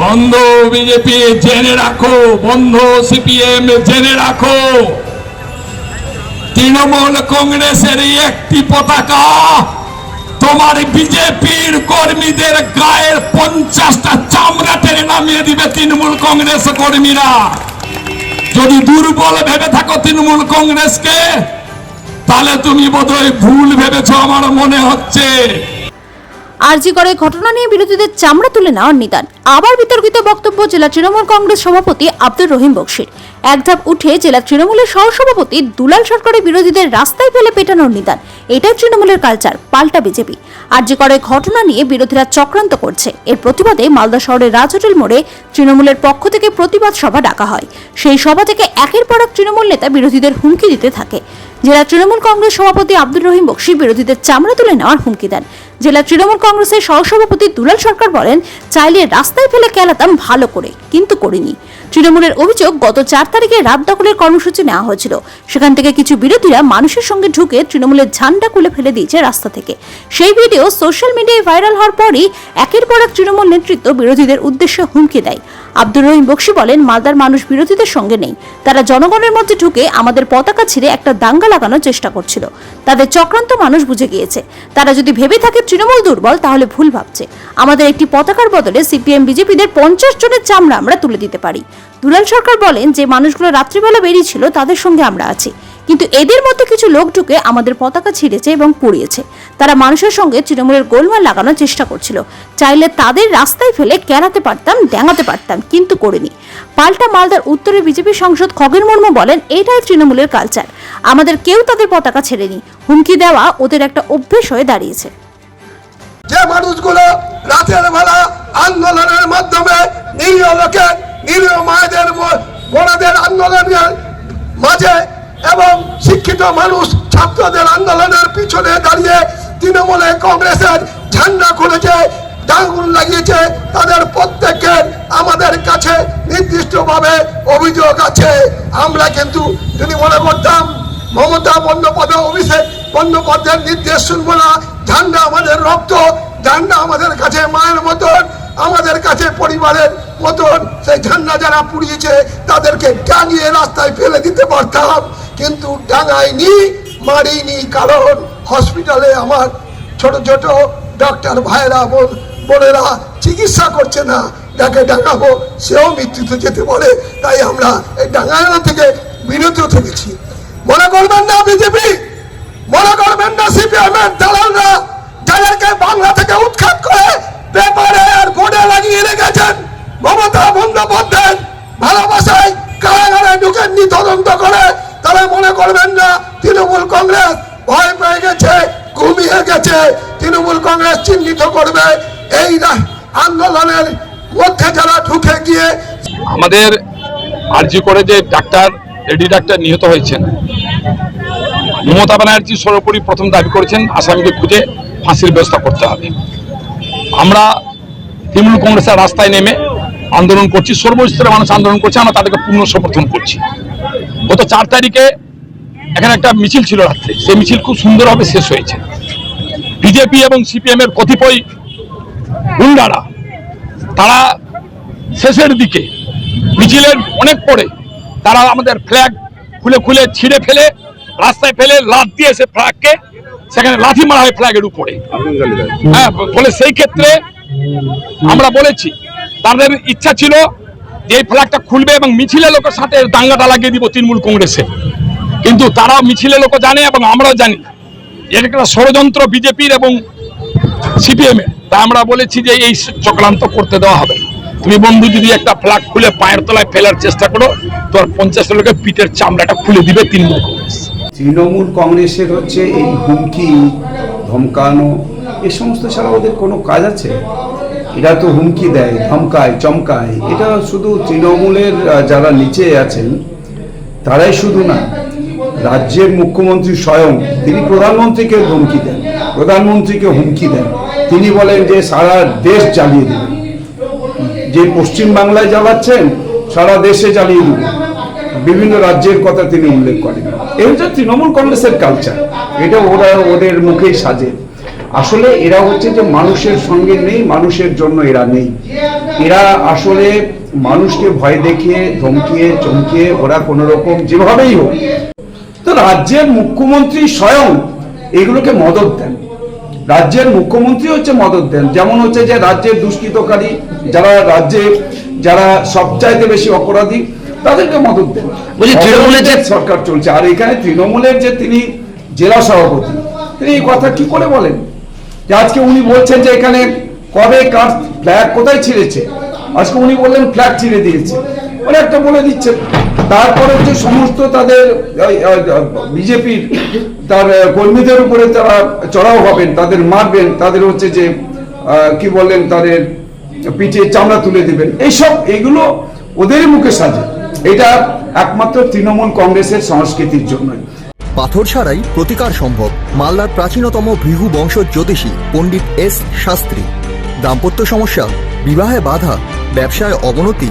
বন্ধ বিজেপি জেনে রাখো, বন্ধ সিপিএম জেনে রাখো। তৃণমূল কংগ্রেসের একটি পতাকা, তোমার বিজেপির কর্মীদের গায়ের পঞ্চাশটা চামড়া টেনে নামিয়ে দিবে তৃণমূল কংগ্রেস কর্মীরা। যদি দুর্বল ভেবে থাকো তৃণমূল কংগ্রেসকে, তাহলে তুমি বোধহয় ভুল ভেবেছো, আমার মনে হচ্ছে। আরজি করে ঘটনা নিয়ে বিরোধীদের চামড়া তুলে নেওয়ার নিদান। আবার বিতর্কিত বক্তব্য জেলা তৃণমূল কংগ্রেস সভাপতি আব্দুর রহিম বক্সির। এক ধাপ উঠে জেলা তৃণমূলের সহসভাপতি দুলাল সরকারের বিরোধীদের রাস্তায় ফেলে পেটানোর নিদান। এটাই তৃণমূলের কালচার পাল্টা বিজেপি। আরজি করে ঘটনা নিয়ে বিরোধীরা চক্রান্ত করছে। এর প্রতিবাদে মালদা শহরের রাজ হোটেল মোড়ে তৃণমূলের পক্ষ থেকে প্রতিবাদ সভা ডাকা হয়। সেই সভা থেকে একের পর এক তৃণমূল নেতা বিরোধীদের হুমকি দিতে থাকে। জেলা তৃণমূল কংগ্রেস সভাপতি আব্দুর রহিম বক্সি বিরোধীদের চামড়া তুলে নেওয়ার হুমকি দেন। জেলা তৃণমূল কংগ্রেসের সহসভাপতি দুলাল সরকার বলেন, চাইলে রাস্তায় ফেলে কেলাতাম ভালো করে, কিন্তু করিনি। তৃণমূলের অভিযোগ, গত চার তারিখে রাত দখলের কর্মসূচি নেওয়া হয়েছিল। সেখান থেকে কিছু বিরোধীরা মানুষের সঙ্গে ঢুকে তৃণমূলের ঝান্ডা খুলে ফেলে দিয়েছে রাস্তা থেকে। সেই ভিডিও সোশ্যাল মিডিয়ায় ভাইরাল হওয়ার পরই একের পর এক তৃণমূল নেতৃত্ব বিরোধীদের উদ্দেশ্যে হুমকি দেয়। আব্দুর রহিম বক্সি বলেন, মালদার মানুষ বিরোধীদের সঙ্গে নেই। তারা জনগণের মধ্যে ঢুকে আমাদের পতাকা ছিঁড়ে একটা দাঙ্গা লাগানোর চেষ্টা করছিল। তাদের চক্রান্ত মানুষ বুঝে গিয়েছে। তারা যদি ভেবে থাকে তৃণমূল দুর্বল, তাহলে ভুল ভাবছে। আমাদের একটি পতাকার বদলে সিপিএম, বিজেপিদের পঞ্চাশ জনের চামড়া আমরা তুলে দিতে পারি। দুলাল সরকার বলেন, যে মানুষগুলো রাত্রিবেলা বেরিয়েছিল, তাদের সঙ্গে আমরা আছি। কিন্তু এদের মধ্যে কিছু লোক ঢুকে আমাদের পতাকা ছিঁড়েছে এবং পুড়িয়েছে। তারা মানুষের সঙ্গে তৃণমূলের গোলমাল লাগানোর চেষ্টা করছিল। চাইলে তাদের রাস্তায় ফেলে কেরাতে পারতাম ড্যাঙাতে পারতাম, কিন্তু করিনি। পাল্টা মালদার উত্তরে বিজেপি সাংসদ খগেন মুর্মু বলেন, এটাই তৃণমূলের কালচার আমাদের কেউ তাদের পতাকা ছেড়েনি। হুমকি দেওয়া ওদের একটা অভ্যেস হয়ে দাঁড়িয়েছে। যে মানুষগুলো রাতের বেলা আন্দোলনের মাধ্যমে নিরীহ লোকের নিরীহ মায়েদের বোনেদের আন্দোলনের মাঝে এবং শিক্ষিত মানুষ ছাত্রদের আন্দোলনের পিছনে দাঁড়িয়ে তৃণমূলে কংগ্রেসের ঝান্ডা খুলেছে ডাঙ্গুল লাগিয়েছে। তাদের প্রত্যেকের আমাদের কাছে নির্দিষ্টভাবে অভিযোগ আছে। আমরা কিন্তু যদি মনে করতাম। মমতা বন্দ্যোপাধ্যায়, অভিষেক বন্দ্যোপাধ্যায়ের নির্দেশ শুনব না। ঝান্ডা আমাদের রক্ত, ঝান্ডা আমাদের কাছে মায়ের মতন, আমাদের কাছে পরিবারের মতন। সেই ঝান্ডা যারা পুড়িয়েছে, তাদেরকে টাঙিয়ে রাস্তায় ফেলে দিতে পারতাম। কিন্তু ডাঙাইনি, মারিনি, কারণ হসপিটালে আমার ছোট ছোট ডক্টর ভাইরা বোন, বোনেরা চিকিৎসা করছে না। যাকে ডাঙাবো, সেও মৃত্যুতে যেতে পারে। তাই আমরা এই ডাঙানো থেকে বিরত থেকেছি। মনে করবেন না বিজেপি? মনে করবেন না সিপিএম এর দালালরা, যাদেরকে বাংলা থেকে উৎখাত করে, পেপারে আর বোর্ডে লাগিয়ে রেখেছেন মমতা বন্দ্যোপাধ্যায় ভালোবাসায় কারাগারে ঢুকে তদন্ত করে তারা মনে করবেন না তৃণমূল কংগ্রেস ভয় পেয়ে গেছে ঘুমিয়ে গেছে, তৃণমূল কংগ্রেস চিহ্নিত করবে। এই আন্দোলনের মধ্যে যারা ঢুকে গিয়ে আমাদের আরজি করে যে ডাক্তার লেডি ডাক্তার নিহত হয়েছেন। মমতা ব্যানার্জি সর্বোপরি প্রথম দাবি করেছেন, আসামিকে খুঁজে ফাঁসির ব্যবস্থা করতে হবে। আমরা তৃণমূল কংগ্রেসের রাস্তায় নেমে আন্দোলন করছি, সর্বস্তরের মানুষ আন্দোলন করছে, আমরা তাদেরকে পূর্ণ সমর্থন করছি। গত চার তারিখে এখানে একটা মিছিল ছিল রাত্রে, সেই মিছিল খুব সুন্দরভাবে শেষ হয়েছে। বিজেপি এবং সিপিএম এর কতিপয় গুন্ডারা, তারা শেষের দিকে মিছিলের অনেক পরে তারা আমাদের ফ্ল্যাগ খুলে খুলে ছিঁড়ে ফেলে, রাস্তায় ফেলে লাথ দিয়ে সে ফ্ল্যাগকে সেখানে লাথি মারা হয় ফ্ল্যাগের উপরে। হ্যাঁ ফলে সেই ক্ষেত্রে আমরা বলেছি, তাদের ইচ্ছা ছিল যে এই ফ্ল্যাগটা খুলবে এবং মিছিলের লোকের সাথে দাঙ্গাটা লাগিয়ে দিব তৃণমূল কংগ্রেসে। কিন্তু তারা মিছিলের লোক জানে এবং আমরাও জানি একটা ষড়যন্ত্র বিজেপির এবং সিপিএম এর। তা আমরা বলেছি যে এই চক্রান্ত করতে দেওয়া হবে। তুমি বন্ধু যদি একটা ফ্ল্যাগ খুলে পায়ের তলায় ফেলার চেষ্টা করো, তোমার পঞ্চাশ লোকের পিঠের চামড়াটা খুলে দিবে তৃণমূল কংগ্রেস। তৃণমূল কংগ্রেসের হচ্ছে এই হুমকি, ধমকানো, এ সমস্ত ছাড়া ওদের কোনো কাজ আছে? এরা তো হুমকি দেয়, ধমকায়, চমকায়। এটা শুধু তৃণমূলের যারা নিচে আছেন, তারাই শুধু না রাজ্যের মুখ্যমন্ত্রী স্বয়ং তিনি প্রধানমন্ত্রীকে ধমকি দেন, প্রধানমন্ত্রীকে হুমকি দেন। তিনি বলেন যে সারা দেশ জ্বালিয়ে দেবেন যে পশ্চিম বাংলায় জ্বালাচ্ছেন, সারা দেশে জ্বালিয়ে দেবেন বিভিন্ন রাজ্যের কথা তিনি উল্লেখ করেন। এই হচ্ছে তৃণমূল কংগ্রেসের কালচার এটা ওরা ওদের মুখেই সাজে। আসলে এরা হচ্ছে যে মানুষের সঙ্গে নেই, মানুষের জন্য এরা নেই। এরা আসলে মানুষকে ভয় দেখিয়ে, ধমকিয়ে, চমকিয়ে ওরা কোনো রকম যেভাবেই হোক তো রাজ্যের মুখ্যমন্ত্রী স্বয়ং এগুলোকে মদত দেন। রাজ্যের মুখ্যমন্ত্রী হচ্ছে মদত দেন। যেমন হচ্ছে যে রাজ্যের দুষ্কৃতকারী যারা রাজ্যে যারা সবচাইতে বেশি অপরাধী তাদেরকে মদত দেন। তৃণমূলের যে- সরকার চলছে। আর এখানে তৃণমূলের যে তিনি জেলা সভাপতি তিনি এই কথা কি করে বলেন? যে আজকে উনি বলছেন যে এখানে কবে কার ফ্ল্যাগ কোথায় ছিঁড়েছে? আজকে উনি বললেন ফ্ল্যাগ ছিঁড়ে দিয়েছে। মানে একটা বলে দিচ্ছেন। তারপরে হচ্ছে সমস্ত তাদের বিজেপির তার কর্মীদের উপরে তারা চড়াও হবেন, তাদের মারবেন, তাদের হচ্ছে যে কি বললেন তাদের পিঠে চামড়া তুলে দিবেন। এইসব, এগুলো ওদের মুখে সাজে। এটা একমাত্র তৃণমূল কংগ্রেসের সংস্কৃতির জন্যই। পাথর ছাড়াই প্রতিকার সম্ভব। মালদার প্রাচীনতম ভৃহু বংশ জ্যোতিষী পণ্ডিত এস শাস্ত্রী। দাম্পত্য সমস্যা, বিবাহে বাধা, ব্যবসায় অবনতি